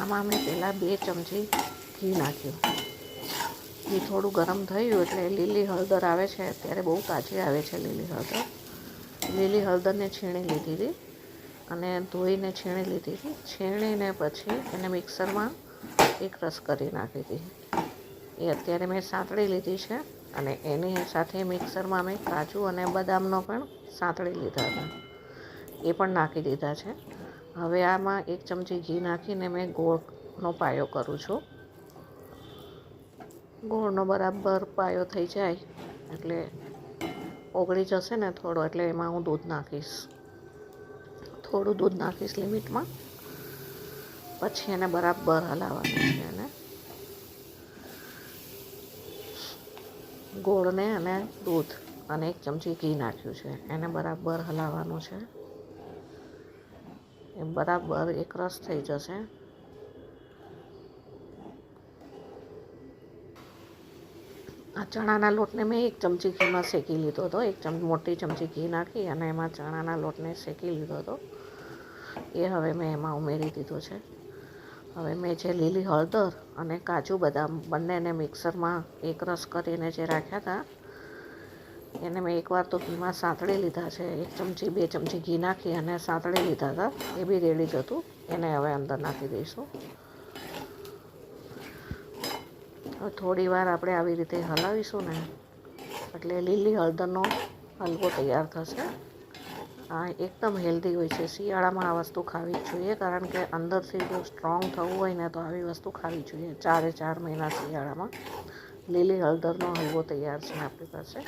આમાં મેં પહેલાં બે ચમચી ઘી નાખ્યું. ઘી થોડું ગરમ થયું એટલે લીલી હળદર આવે છે. અત્યારે બહુ તાજી આવે છે લીલી હળદર. લીલી હળદરને છીણી લીધી હતી અને ધોઈને છીણી લીધી હતી છીણીને પછી એને મિક્સરમાં એક રસ કરી નાખી હતી એ અત્યારે મેં સાંતળી લીધી છે અને એની સાથે મિક્સરમાં મેં કાજુ અને બદામનો પણ સાંતળી લીધા હતા. એ પણ નાખી દીધા છે. હવે આમાં એક ચમચી ઘી નાખીને મેં ગોળનો પાયો કરું છું. ગોળનો બરાબર પાયો થઈ જાય એટલે ઓગળી જશે ને થોડો એટલે એમાં હું દૂધ નાખીશ. થોડું દૂધ નાખીશ લિમિટમાં. પછી એને બરાબર હલાવવાનું છે એને. ગોળને અને દૂધ અને એક ચમચી ઘી નાખ્યું છે. એને બરાબર હલાવવાનું છે. એ બરાબર એક રસ થઈ જશે. આ ચણાના લોટને મેં એક ચમચી ઘીમાં શેકી લીધો હતો, એક ચમ, મોટી ચમચી ઘી નાખી અને એમાં ચણાના લોટને શેકી લીધો હતો. એ હવે મેં એમાં ઉમેરી દીધો છે. હવે મેં જે લીલી હળદર અને કાજુ બદામ બંનેને મિક્સરમાં એક રસ કરીને જે રાખ્યા હતા એને મેં એકવાર તો ઘીમાં સાંતળી લીધા છે. એક ચમચી, બે ચમચી ઘી નાખી અને સાંતળી લીધા હતા. એ બી રેડી જ હતું. એને હવે અંદર નાખી દઈશું. હવે થોડી વાર આપણે આવી રીતે હલાવીશું ને, એટલે લીલી હળદરનો હલવો તૈયાર થશે. આ એકદમ હેલ્ધી હોય છે. શિયાળામાં આ વસ્તુ ખાવી જ જોઈએ, કારણ કે અંદરથી જો સ્ટ્રોંગ થવું હોય ને, તો આવી વસ્તુ ખાવી જોઈએ. ચારે ચાર મહિના શિયાળામાં લીલી હળદરનો હલવો તૈયાર છે આપણી પાસે.